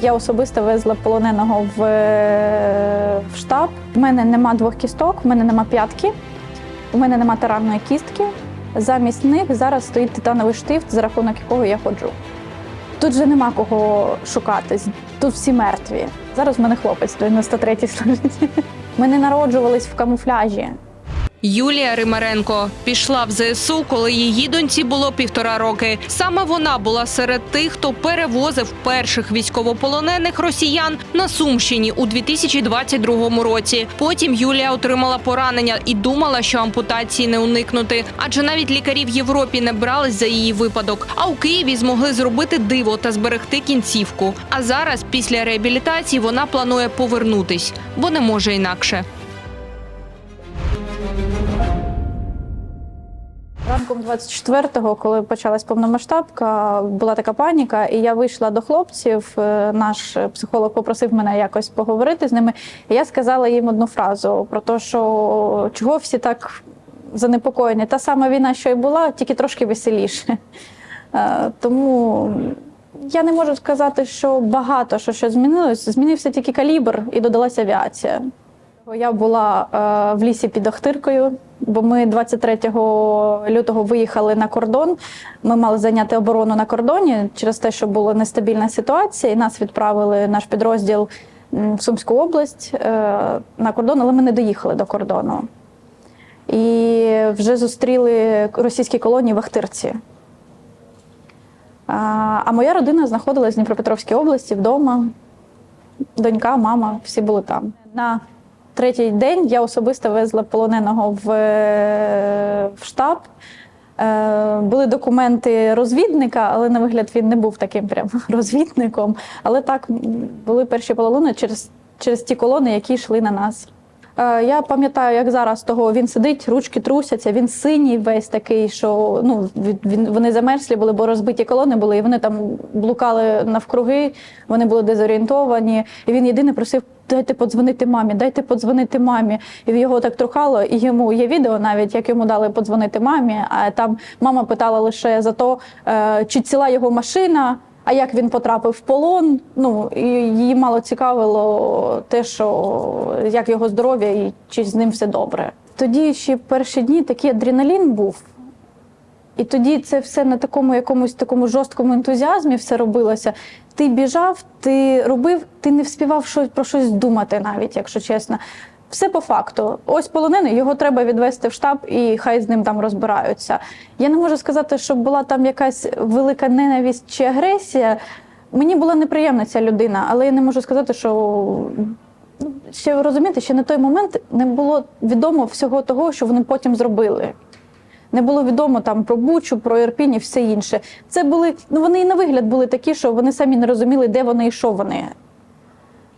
Я особисто везла полоненого в, в штаб. У мене нема двох кісток, у мене нема п'ятки, у мене нема таранної кістки. Замість них зараз стоїть титановий штифт, за рахунок якого я ходжу. Тут же нема кого шукати, тут всі мертві. Зараз в мене хлопець 93-й служить. Ми не народжувались в камуфляжі. Юлія Римаренко пішла в ЗСУ, коли її доньці було півтора роки. Саме вона була серед тих, хто перевозив перших військовополонених росіян на Сумщині у 2022 році. Потім Юлія отримала поранення і думала, що ампутації не уникнути, адже навіть лікарі в Європі не брались за її випадок. А у Києві змогли зробити диво та зберегти кінцівку. А зараз, після реабілітації, вона планує повернутись, бо не може інакше. Ранком 24-го, коли почалась повномасштабка, була така паніка, і я вийшла до хлопців. Е, Наш психолог попросив мене якось поговорити з ними. І я сказала їм одну фразу про те, що чого всі так занепокоєні. Та сама війна, що і була, тільки трошки веселіше. Е, Тому я не можу сказати, що багато що, що змінилось. Змінився тільки калібр і додалася авіація. Я була е, в лісі під Охтиркою, бо ми 23 лютого виїхали на кордон. Ми мали зайняти оборону на кордоні через те, що була нестабільна ситуація, і нас відправили наш підрозділ в Сумську область е, на кордон, але ми не доїхали до кордону. І вже зустріли російські колонії в Ахтирці. А, а моя родина знаходилась в Дніпропетровській області вдома. Донька, мама, всі були там. На третій день я особисто везла полоненого в, в штаб. Е, Були документи розвідника, але на вигляд він не був таким прям розвідником. Але так були перші полони через, через ті колони, які йшли на нас. Е, Я пам'ятаю, як зараз того він сидить, ручки трусяться, він синій весь такий, що ну він вони замерзлі були, бо розбиті колони були, і вони там блукали навкруги, вони були дезорієнтовані. І він єдине просив. Дайте подзвонити мамі, дайте подзвонити мамі. І його так трухало, і йому є відео навіть, як йому дали подзвонити мамі. А там мама питала лише за то, е, чи ціла його машина, а як він потрапив в полон. Ну і її мало цікавило те, що як його здоров'я і чи з ним все добре. Тоді ще перші дні такий адреналін був. І тоді це все на такому якомусь такому жорсткому ентузіазмі все робилося. Ти біжав, ти робив, ти не вспівав щось про щось думати, навіть, якщо чесно. Все по факту. Ось полонений, його треба відвести в штаб і хай з ним там розбираються. Я не можу сказати, що була там якась велика ненависть чи агресія. Мені була неприємна ця людина, але я не можу сказати, що ну, ще розумієте, ще на той момент не було відомо всього того, що вони потім зробили. Не було відомо там про Бучу, про Ірпінь і все інше. Це були, ну вони і на вигляд були такі, що вони самі не розуміли, де вони і що вони.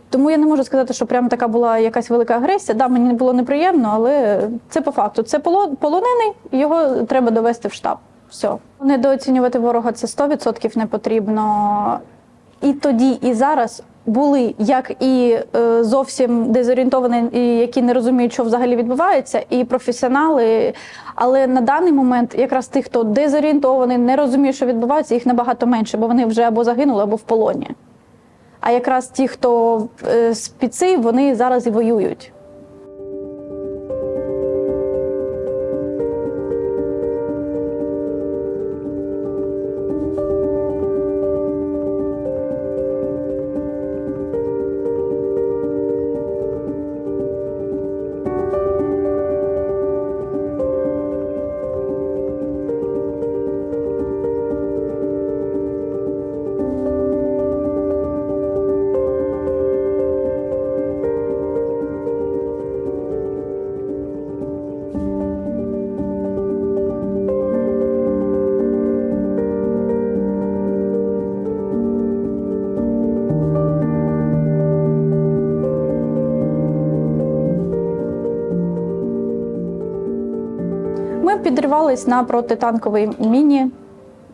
Тому я не можу сказати, що прям така була якась велика агресія. Да, мені було неприємно, але це по факту. Це полонений, його треба довести в штаб. Все. Недооцінювати ворога це 100% не потрібно. І тоді, і зараз були як і е, зовсім дезорієнтовані, і які не розуміють, що взагалі відбувається, і професіонали. Але на даний момент якраз тих, хто дезорієнтований, не розуміє, що відбувається, їх набагато менше, бо вони вже або загинули, або в полоні. А якраз ті, хто е, спіци, вони зараз і воюють. Ми підривались на протитанковій міні,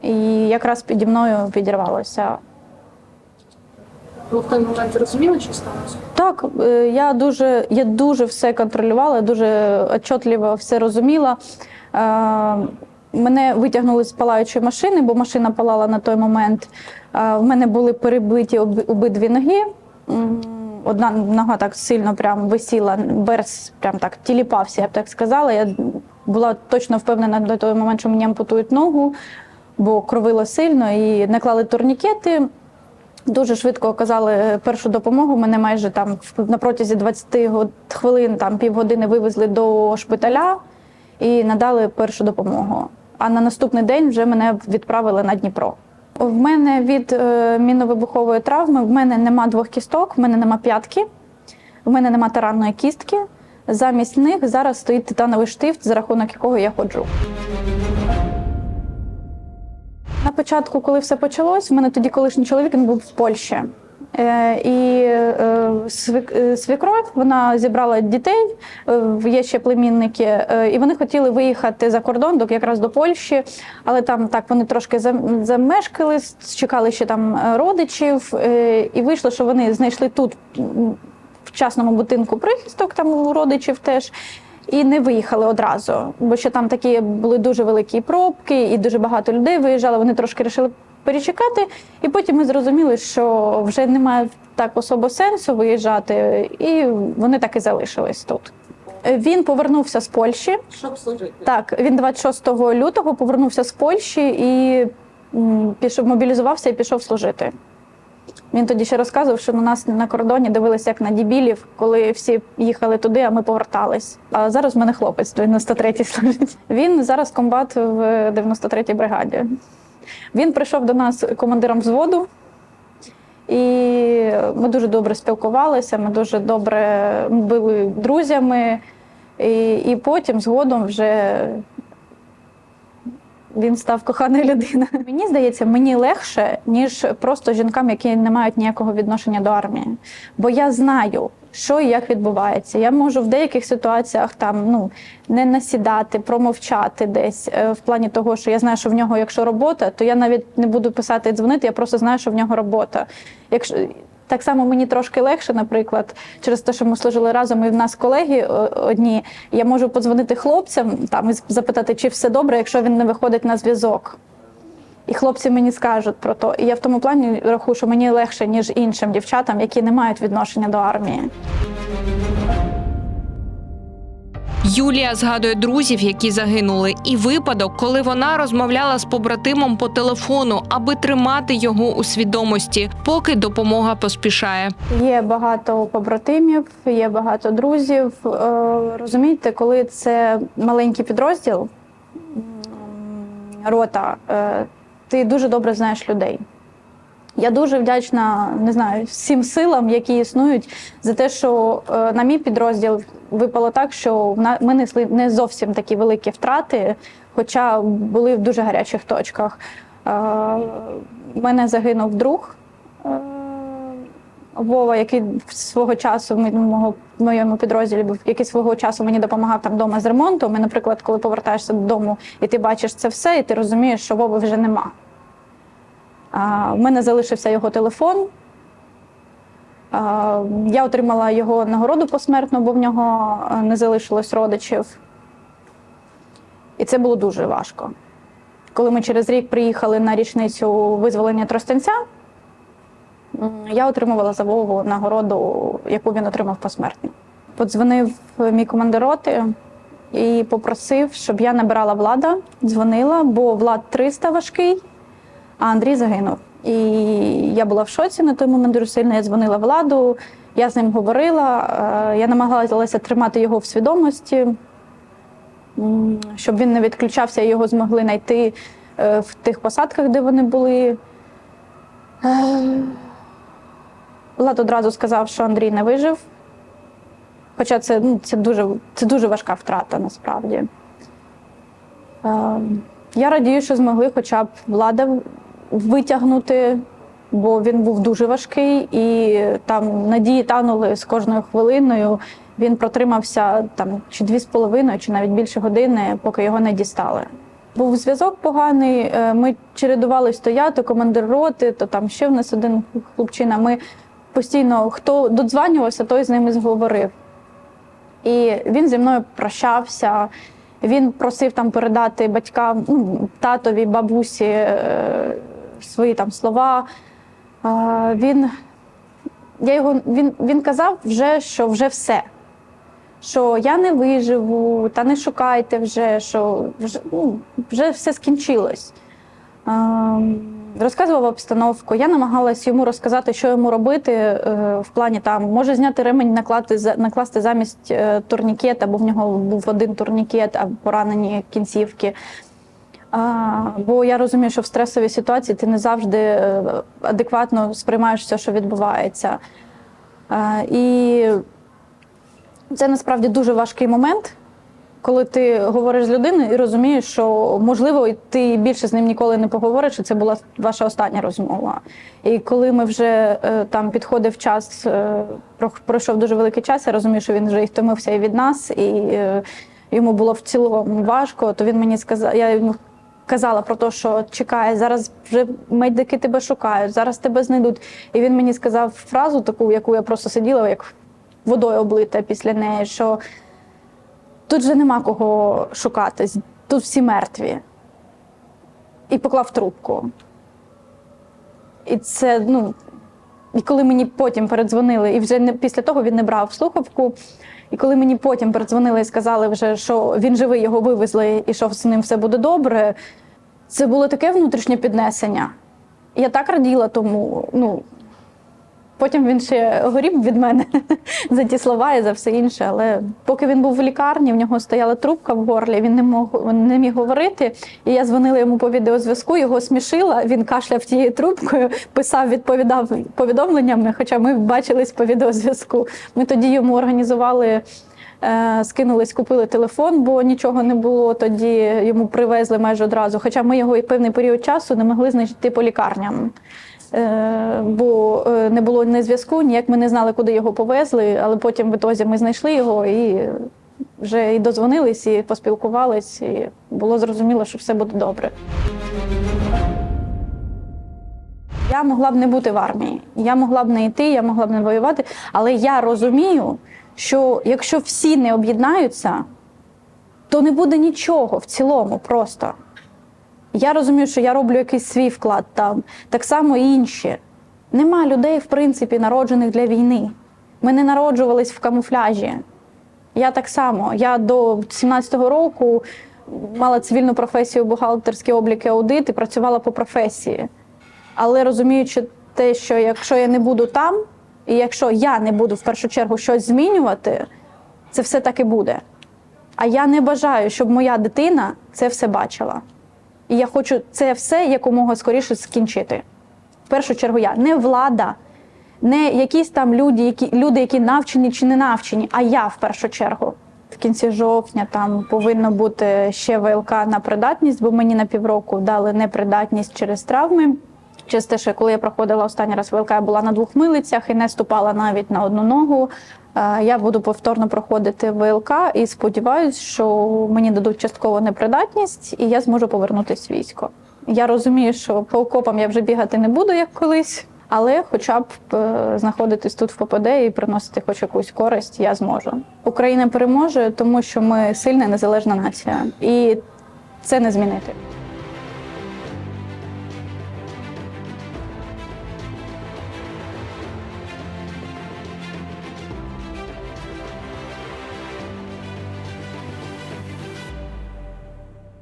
і якраз піді мною підірвалося. Ви в той момент розуміли, що сталося? Так, е, я дуже, я дуже все контролювала, дуже отчетливо все розуміла. Е, Мене витягнули з палаючої машини, бо машина палала на той момент. Е, В мене були перебиті обидві ноги. Одна нога так сильно прям висіла, берц прям так тіліпався, я б так сказала. Я була точно впевнена на той момент, що мені ампутують ногу, бо кровило сильно і наклали турнікети. Дуже швидко оказали першу допомогу. Мене майже там на протязі 20 хвилин, там півгодини вивезли до шпиталя і надали першу допомогу. А на наступний день вже мене відправили на Дніпро. В мене від е, міновибухової травми в мене нема двох кісток, в мене нема п'ятки, в мене нема таранної кістки. Замість них зараз стоїть титановий штифт, за рахунок якого я ходжу. На початку, коли все почалось, в мене тоді колишній чоловік він був в Польщі. Е, і е, е, вона зібрала дітей, є ще племінники, і вони хотіли виїхати за кордон, до якраз до Польщі, але там так вони трошки замешкали, чекали ще там родичів, і вийшло, що вони знайшли тут частному будинку прихисток, там у родичів теж. І не виїхали одразу, бо ще там такі були дуже великі пробки, і дуже багато людей виїжджали. Вони трошки вирішили перечекати. І потім ми зрозуміли, що вже немає так особо сенсу виїжджати, і вони так і залишились тут. Він повернувся з Польщі. Щоб служити. Так, він 26 лютого повернувся з Польщі і пішов, мобілізувався і пішов служити. Він тоді ще розказував, що на нас на кордоні дивилися як на дібілів, коли всі їхали туди, а ми повертались. А зараз в мене хлопець 93-й служить. Він зараз комбат в 93-й бригаді. Він прийшов до нас командиром взводу, і ми дуже добре спілкувалися, ми дуже добре були друзями. І, і потім згодом вже він став коханою людиною. Мені здається, мені легше, ніж просто жінкам, які не мають ніякого відношення до армії. Бо я знаю, що і як відбувається. Я можу в деяких ситуаціях там ну не насідати, промовчати десь е, в плані того, що я знаю, що в нього, якщо робота, то я навіть не буду писати і дзвонити, я просто знаю, що в нього робота. Якщо так само мені трошки легше, наприклад, через те, що ми служили разом, і в нас колеги одні. Я можу подзвонити хлопцям там і запитати, чи все добре, якщо він не виходить на зв'язок. І хлопці мені скажуть про то. І я в тому плані рахую, що мені легше, ніж іншим дівчатам, які не мають відношення до армії. Юлія згадує друзів, які загинули, і випадок, коли вона розмовляла з побратимом по телефону, аби тримати його у свідомості, поки допомога поспішає. Є багато побратимів, є багато друзів. Е, Розумієте, коли це маленький підрозділ, рота, е, ти дуже добре знаєш людей. Я дуже вдячна, не знаю, всім силам, які існують, за те, що е, на мій підрозділ випало так, що ми несли не зовсім такі великі втрати, хоча були в дуже гарячих точках. Е, У мене загинув друг. е, Вова, який свого часу в моєму, підрозділі був, який свого часу мені допомагав там вдома з ремонтом. І, наприклад, коли повертаєшся додому і ти бачиш це все, і ти розумієш, що Вови вже нема. В мене залишився його телефон. Я отримала його нагороду посмертно, бо в нього е, не залишилось родичів. І це було дуже важко. Коли ми через рік приїхали на річницю визволення Тростянця, Я отримувала за Вову нагороду, яку він отримав посмертно. Подзвонив мій командир роти і попросив, щоб я набирала влада, дзвонила, бо влад 300 важкий, а Андрій загинув. І я була в шоці на той момент дуже сильно. Я дзвонила владу, я з ним говорила, е, я намагалася тримати його в свідомості, щоб він не відключався, і його змогли знайти е, в тих посадках, де вони були. Е, Влад одразу сказав, що Андрій не вижив. Хоча це, ну, це, дуже, це дуже важка втрата насправді. Е, я радію, що змогли хоча б влада витягнути, бо він був дуже важкий, і там надії танули з кожною хвилиною. Він протримався там чи дві з половиною, чи навіть більше години, поки його не дістали. Був зв'язок поганий. е, Ми я, то командир роти, то там ще в нас один хлопчина. Ми постійно хто додзванювався, той з ними зговорив. І він зі мною прощався. Він просив там передати батькам, ну, татові, бабусі е, свої там слова. Він, я його, він, він казав вже, що вже все. Що я не виживу, та не шукайте вже, що вже, ну, вже все скінчилось. Ем, Розказував обстановку. Я намагалась йому розказати, що йому робити е, в плані там, може зняти ремень, накласти, накласти замість е, турнікета, бо в нього був один турнікет, а поранені кінцівки. А, бо я розумію, що в стресовій ситуації ти не завжди е, адекватно сприймаєш все, що відбувається. А, і це насправді дуже важкий момент, коли ти говориш з людиною і розумієш, що можливо ти більше з ним ніколи не поговориш, і це була ваша остання розмова. І коли ми вже е, там підходив час, е, пройшов дуже великий час, я розумію, що він вже і втомився і від нас, і е, йому було в цілому важко, то він мені сказав, я йому казала про те, що чекає, зараз вже медики тебе шукають, зараз тебе знайдуть. І він мені сказав фразу таку, яку я просто сиділа, як водою облита після неї, що тут же нема кого шукати, тут всі мертві. І поклав трубку. І це, ну, і коли мені потім передзвонили, і вже не після того він не брав слухавку. І коли мені потім передзвонили і сказали, вже, що він живий, його вивезли, і що з ним все буде добре, це було таке внутрішнє піднесення. Я так раділа тому. Ну, потім він ще горів від мене за ті слова і за все інше. Але поки він був в лікарні, в нього стояла трубка в горлі, він не мог не міг говорити. І я дзвонила йому по відеозв'язку, його смішила. Він кашляв тією трубкою, писав, відповідав повідомленнями, хоча ми бачились по відеозв'язку. Ми тоді йому організували. е, Скинулись, купили телефон, бо нічого не було. Тоді йому привезли майже одразу. Хоча ми його і певний період часу не могли знайти по лікарням. Е, бо е, не було ні зв'язку, ніяк ми не знали, куди його повезли, але потім в ітозі ми знайшли його і вже і дозвонились, і поспілкувались, і було зрозуміло, що все буде добре. Я могла б не бути в армії, я могла б не йти, я могла б не воювати, але я розумію, що якщо всі не об'єднаються, то не буде нічого в цілому просто. Я розумію, що я роблю якийсь свій вклад там, так само і інші. Нема людей, в принципі, народжених для війни. Ми не народжувались в камуфляжі. Я так само. Я до 17-го року мала цивільну професію бухгалтерський облік і аудит і працювала по професії. Але розуміючи те, що якщо я не буду там, і якщо я не буду в першу чергу щось змінювати, це все так і буде. А я не бажаю, щоб моя дитина це все бачила. І я хочу це все якомога скоріше скінчити. В першу чергу я не влада, не якісь там люди, які, люди, які навчені чи не навчені, а я в першу чергу. В кінці жовтня там повинно бути ще ВЛК на придатність, бо мені на півроку дали непридатність через травми. Через те, що коли я проходила останній раз ВЛК, я була на двох милицях і не ступала навіть на одну ногу. Е, Я буду повторно проходити ВЛК і сподіваюся, що мені дадуть частково непридатність, і я зможу повернутися в військо. Я розумію, що по окопам я вже бігати не буду як колись, але хоча б е, знаходитись тут в ППД і приносити хоч якусь користь, я зможу. Україна переможе, тому що ми сильна незалежна нація, і це не змінити.